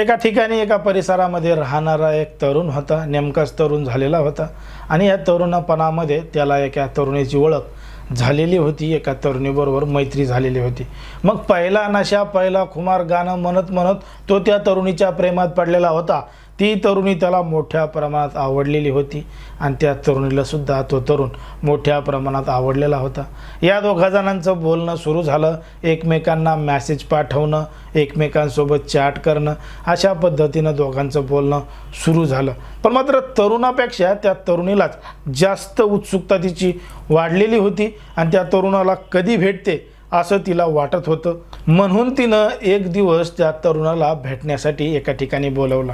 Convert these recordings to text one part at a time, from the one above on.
एका ठिकाणी एका परिसरामध्ये राहणारा एक तरुण होता. नेमकाच तरुण झालेला होता. आणि या तरुणपणामध्ये त्याला एका तरुणीची ओळख झालेली होती. एका तरुणीबरोबर मैत्री झालेली होती. मग पहिला नशा पहिला खुमार गाणं म्हणत म्हणत तो त्या तरुणीच्या प्रेमात पडलेला होता. ती तरुणी त्याला मोठ्या प्रमाणात आवडलेली होती आणि त्या तरुणीलासुद्धा तो तरुण मोठ्या प्रमाणात आवडलेला होता. या दोघा जणांचं बोलणं सुरू झालं. एकमेकांना मॅसेज पाठवणं एकमेकांसोबत चॅट करणं अशा पद्धतीनं दोघांचं बोलणं सुरू झालं. पण मात्र तरुणापेक्षा त्या तरुणीलाच जास्त उत्सुकता तिची वाढलेली होती आणि त्या तरुणाला कधी भेटते असं तिला वाटत होतं. म्हणून तिनं एक दिवस त्या तरुणाला भेटण्यासाठी एका ठिकाणी बोलवला.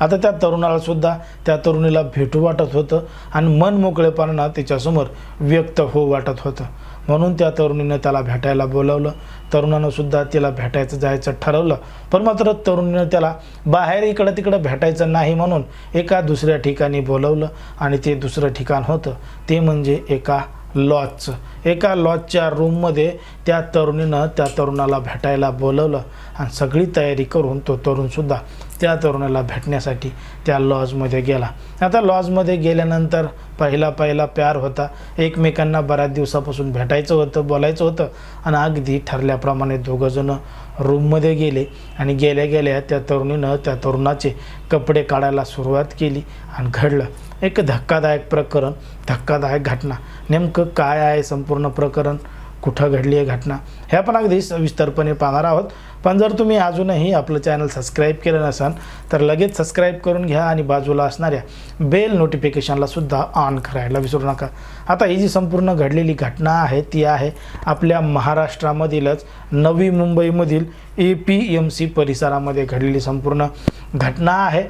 आता त्या तरुणाला सुद्धा त्या तरुणीला भेटू वाटत होतं आणि मन मोकळेपणानं तिच्यासमोर व्यक्त हो वाटत होतं. म्हणून त्या तरुणीनं त्याला भेटायला बोलावलं. तरुणानं सुद्धा तिला भेटायचं जायचं ठरवलं. पण मात्र तरुणीनं त्याला बाहेर इकडं तिकडं भेटायचं नाही म्हणून एका दुसऱ्या ठिकाणी बोलवलं आणि ते दुसरं ठिकाण होतं. ते म्हणजे एका लॉजचं. एका लॉजच्या रूममध्ये त्या तरुणीनं त्या तरुणाला भेटायला बोलवलं आणि सगळी तयारी करून तो तरुणसुद्धा त्या तरुणाला भेटण्यासाठी त्या लॉजमध्ये गेला. आता लॉजमध्ये गेल्यानंतर पहिला पहिला प्यार होता. एकमेकांना बऱ्याच दिवसापासून भेटायचं होतं बोलायचं होतं आणि अगदी ठरल्याप्रमाणे दोघंजणं रूममध्ये गेले आणि गेल्या गेल्या त्या तरुणीनं त्या तरुणाचे कपडे काढायला सुरुवात केली आणि घडलं. एक धक्कादायक प्रकरण धक्कादायक घटना. नेमकं काय आहे संपूर्ण प्रकरण? कुठं घडली आहे घटना? ह्या पण अगदी सविस्तरपणे पाहणार आहोत. पण जर तुम्ही अजूनही आपलं चॅनल सबस्क्राईब केलं नसाल तर लगेच सबस्क्राईब करून घ्या आणि बाजूला असणाऱ्या बेल नोटिफिकेशनला सुद्धा ऑन करायला विसरू नका. आता ही जी संपूर्ण घडलेली घटना आहे ती आहे आपल्या महाराष्ट्रामधीलच नवी मुंबईमधील ए पी एम सी परिसरामध्ये घडलेली संपूर्ण घटना आहे.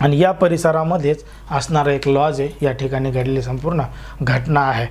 आणि या परिसरामध्येच असणारं एक लॉज आहे या ठिकाणी घडलेली संपूर्ण घटना आहे.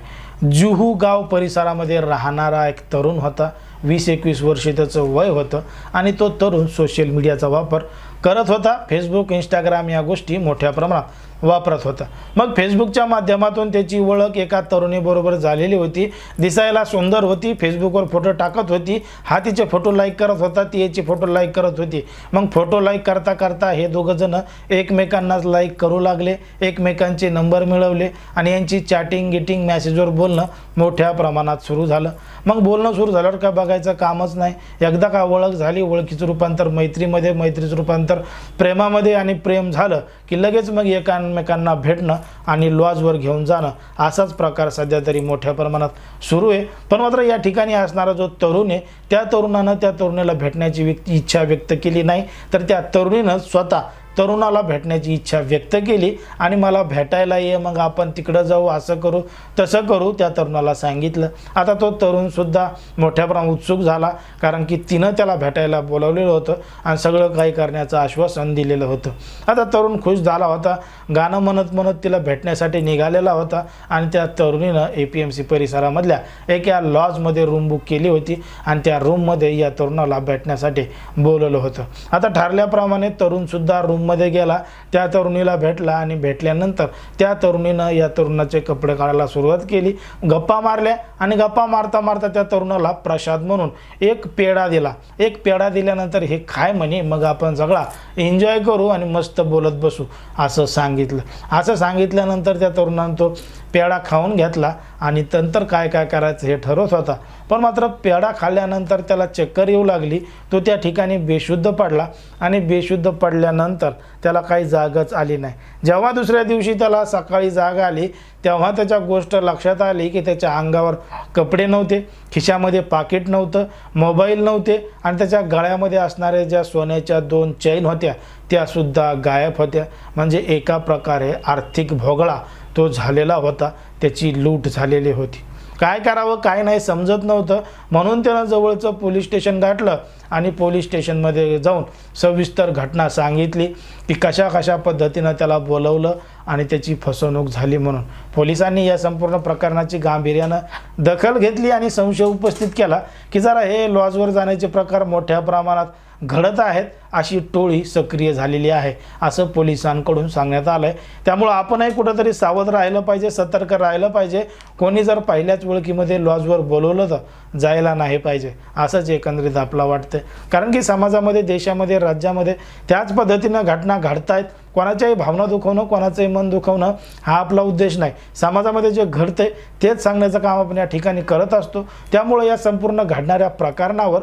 जुहू गाव परिसरामध्ये राहणारा एक तरुण होता. वीस एकवीस वर्षे त्याचं वय होतं आणि तो तरुण सोशल मीडियाचा वापर करत होता. फेसबुक इंस्टाग्राम या गोष्टी मोठ्या प्रमाणात वापरत होता. मग फेसबुकच्या माध्यमातून त्याची ओळख एका तरुणीबरोबर झालेली होती. दिसायला सुंदर होती. फेसबुकवर फोटो टाकत होती. हा तिचे फोटो लाईक करत होता. ती याचे फोटो लाईक करत होती. मग फोटो लाईक करता करता हे दोघंजणं एकमेकांनाच लाईक करू लागले. एकमेकांचे नंबर मिळवले आणि यांची चॅटिंग गिटिंग मॅसेजवर बोलणं मोठ्या प्रमाणात सुरू झालं. मग बोलणं सुरू झाल्यावर काय बघायचं? कामच नाही. एकदा का ओळख झाली ओळखीचं रूपांतर मैत्रीमध्ये मैत्रीचं रूपांतर प्रेमामध्ये आणि प्रेम झालं की लगेच मग एकमेकांना भेटणं आणि लॉजवर घेऊन जाणं असाच प्रकार सध्या तरी मोठ्या प्रमाणात सुरू आहे. पण मात्र या ठिकाणी असणारा जो तरुण आहे त्या तरुणानं त्या तरुणीला भेटण्याची इच्छा व्यक्त केली नाही. तर त्या तरुणीनं स्वतः तरुणाला भेटण्याची इच्छा व्यक्त केली आणि मला भेटायला ये मग आपण तिकडं जाऊ असं करू तसं करू त्या तरुणाला सांगितलं. आता तो तरुणसुद्धा मोठ्या प्रमाणात उत्सुक झाला कारण की तिनं त्याला भेटायला बोलावलेलं होतं आणि सगळं काही करण्याचं आश्वासन दिलेलं होतं. आता तरुण खुश झाला होता गाणं म्हणत म्हणत तिला भेटण्यासाठी निघालेला होता आणि त्या तरुणीनं ए पी एम सी परिसरामधल्या एका लॉजमध्ये रूम बुक केली होती आणि त्या रूममध्ये या तरुणाला भेटण्यासाठी बोलवलं होतं. आता ठरल्याप्रमाणे तरुणसुद्धा रूम रूममध्ये गेला त्या तरुणीला भेटला आणि भेटल्यानंतर त्या तरुणीनं या तरुणाचे कपडे काढायला सुरुवात केली. गप्पा मारल्या आणि गप्पा मारता मारता त्या तरुणाला प्रसाद म्हणून एक पेढा दिला. एक पेढा दिल्यानंतर हे खाय म्हणे मग आपण सगळा एन्जॉय करू आणि मस्त बोलत बसू असं सांगितलं. असं सांगितल्यानंतर त्या तरुणानं तो पेढा खाऊन घेतला आणि नंतर काय काय करायचं हे ठरवत होता. पण मात्र पेढा खाल्ल्यानंतर त्याला चक्कर येऊ लागली. तो त्या ठिकाणी बेशुद्ध पडला आणि बेशुद्ध पडल्यानंतर त्याला काही जागच आली नाही. जेव्हा दुसऱ्या दिवशी त्याला सकाळी जाग आली तेव्हा त्याच्या गोष्ट लक्षात आली की त्याच्या अंगावर कपडे नव्हते खिशामध्ये पाकिट नव्हतं मोबाईल नव्हते आणि त्याच्या गळ्यामध्ये असणाऱ्या ज्या सोन्याच्या दोन चैन होत्या त्यासुद्धा गायब होत्या. म्हणजे एका प्रकारे आर्थिक भोगळा तो झालेला होता त्याची लूट झालेली होती. काय करावं काय नाही समजत नव्हतं. म्हणून त्यानं जवळचं पोलीस स्टेशन गाठलं आणि पोलीस स्टेशनमध्ये जाऊन सविस्तर घटना सांगितली की कशा कशा पद्धतीनं त्याला बोलवलं आणि त्याची फसवणूक झाली म्हणून. पोलिसांनी या संपूर्ण प्रकरणाची गांभीर्यानं दखल घेतली आणि संशय उपस्थित केला की जरा हे लॉजवर जाण्याचे प्रकार मोठ्या प्रमाणात घडत आहेत अशी टोळी सक्रिय झालेली आहे असं पोलिसांकडून सांगण्यात आलं आहे त्यामुळं आपणही कुठंतरी सावध राहिलं पाहिजे सतर्क राहिलं पाहिजे. कोणी जर पहिल्याच ओळखीमध्ये लॉजवर बोलवलं तर जायला नाही पाहिजे असंच एकंदरीत आपला वाटतं कारण की समाजामध्ये देशामध्ये राज्यामध्ये त्याच पद्धतीनं घटना घडतायत. कोणाच्याही भावना दुखवणं कोणाचंही मन दुखवणं हा आपला उद्देश नाही. समाजामध्ये जे घडतंय तेच सांगण्याचं काम आपण या ठिकाणी करत असतो. त्यामुळे या संपूर्ण घडणाऱ्या प्रकरणावर